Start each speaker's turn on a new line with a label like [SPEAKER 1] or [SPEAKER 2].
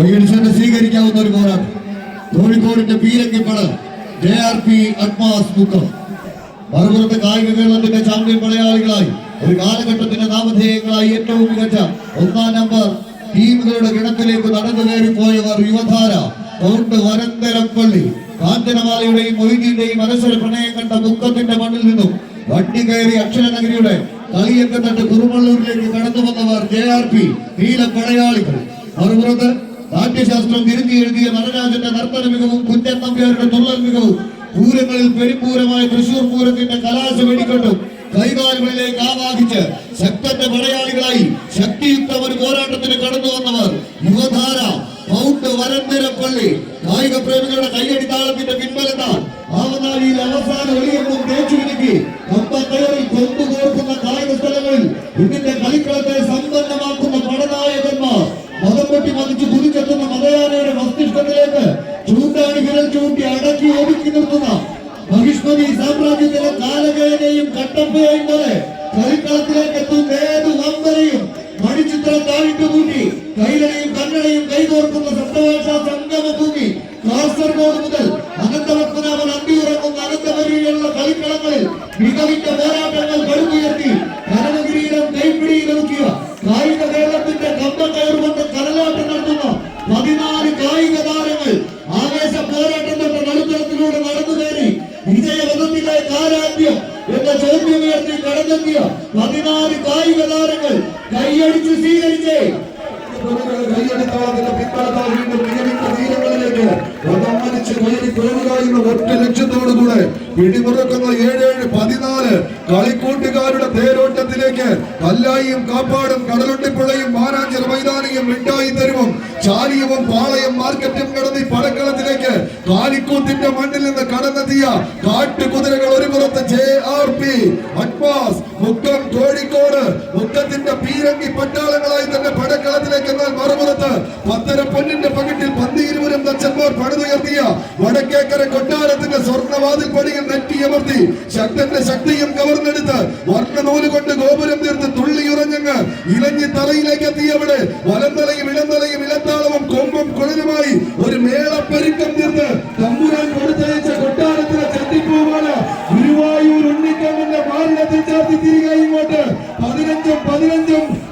[SPEAKER 1] കൈയടിച്ചുകൊണ്ട് സ്വീകരിക്കാവുന്ന ഒരു പോരാട്ടം. കോഴിക്കോടിന്റെ പീരങ്കിപ്പട ജെ ആർ പി അഡ്മാസ് മുക്കം. കായിക കേരളത്തിന്റെ ചാമ്പ്യൻ മലയാളികളായി ഒരു കാലഘട്ടത്തിന്റെ നാമധേയങ്ങളായി ഏറ്റവും മികച്ച ഒന്നാം നമ്പർ ടീമുകളുടെ ഗണത്തിലേക്ക് നടന്നു കയറിപ്പോയവർ യുവധാര കൗണ്ട് വരന്തരപ്പള്ളി കാഞ്ചനമാലയുടെയും മൊയ്തീന്റെയും മനസ്സര പ്രണയം കണ്ട മുക്കത്തിന്റെ മണ്ണിൽ നിന്നും വണ്ടി കയറി അക്ഷരനഗരിയുടെ കളിയൊക്കെ തട്ട് കുറുമള്ളൂരിലേക്ക് കടന്നു വന്നവർ ജെ ആർ പി നീല പടയാളികൾ. മറുപുറത്ത് നാട്യശാസ്ത്രം തിരുത്തി എഴുതിയ നടരാജന്റെ നർത്തന മികവും കുഞ്ഞൻ നമ്പ്യാരുടെ തുള്ളൽ മികവും പൂരങ്ങളിൽ പെരിപ്പൂരമായ തൃശൂർ പൂരത്തിന്റെ കലാശ വെടിക്കൊണ്ടും കൈകാലുകളിലേക്ക് ആവാഹിച്ച് ശക്തന്റെ പടയാളികളായി ശക്തിയുക്ത ഒരു പോരാട്ടത്തിന് കടന്നു വന്നവർ. യുവധാര പൗണ്ട് വരന്തരപ്പള്ളി കായിക പ്രേമികളുടെ കയ്യടി താളത്തിന്റെ പിൻബലത്താൽ ആവനാഴിയിൽ അവസാന ഒളിയൊന്നും തേച്ചു മിനുക്കി കമ്പക്കയറിൽ കൊണ്ടുകോർക്കുന്ന കായിക സ്ഥലങ്ങളിൽ ഇതിന്റെ കളിക്കളത്തെ സമ്പന്നമാക്കുന്ന പടനായകന്മാർ മതം പൊട്ടി മതിച്ച് മതയാനയുടെ ചൂണ്ടാണി ചൂണ്ടി അടക്കി ഒതുക്കി നിർത്തുന്ന മഹിഷ്മതി സാമ്രാജ്യത്തിലെ കാലകേനെയും കട്ടപ്പയെയും പോലെ കളിക്കളത്തിലേക്ക് എത്തുന്ന ഏത് വമ്പനെയും മണിച്ചിത്രം താഴിട്ട് കൂട്ടി കൈലയും കന്നടയും കൈകോർക്കുന്ന സപ്തഭാഷ സംഗമ ഭൂമി കാസർഗോഡ് മുതൽ അനന്തപത്മനാഭൻ അന്തിയുറങ്ങുന്ന അനന്തപരിയുള്ള കളിക്കളങ്ങളിൽ മികവിന്റെ പോരാട്ടങ്ങൾ പതിനാല് കായിക താരങ്ങൾ കൈയടിച്ച് സ്വീകരിച്ചേ.
[SPEAKER 2] കൈയടിത്താളത്തിന്റെ പിൻബലത്താൽ വീണ്ടും മികവിന്റെ തീരങ്ങളിലേക്ക് എന്ന ഒറ്റ ലക്ഷ്യത്തോടുകൂടെ പിടിമുറുക്കുന്ന ഏഴേഴ് പതിനാല് കളിക്കൂട്ടുകാരുടെ തേരോട്ടത്തിലേക്ക് കല്ലായിയും കാപ്പാടും കടലുണ്ടിപ്പുഴയും മാനാഞ്ചിറ മൈതാനിയും മിഠായി തെരുവും ചാലിയവും പാളയം മാർക്കറ്റും കടന്നി കാലിക്കൂത്തിന്റെ മണ്ണിൽ നിന്ന് കടന്നെത്തിയ കാട്ടുകുതിരകൾ ഒരു പുറത്ത് ജെ ആർ പി അഡ്വാസ് മുക്കം കോഴിക്കോട് മുക്കത്തിന്റെ പീരങ്കി പട്ടാളങ്ങളായി തന്നെ പടക്കളത്തിലേക്ക് എന്നാൽ മറുപുറത്ത് പത്തര പൊന്നിന്റെ പകിട്ടിൽ പന്തിയിരുവരും തച്ചന്മാർ പണിതുയർത്തിയ വടക്കേക്കര കൊട്ടാരത്തിന്റെ സ്വർണവാതിൽ പണികൾ നെറ്റിയമർത്തി ശക്തന്റെ ശക്തിയും കവർന്നെടുത്ത് വർണനൂൽ കൊണ്ട് ഗോപുരം തീർത്ത് തുള്ളിയുറഞ്ഞങ്ങ് ഇലഞ്ഞി തറയിലേക്ക് എത്തിയവിടെ വലന്തലയും ഇളന്തലയും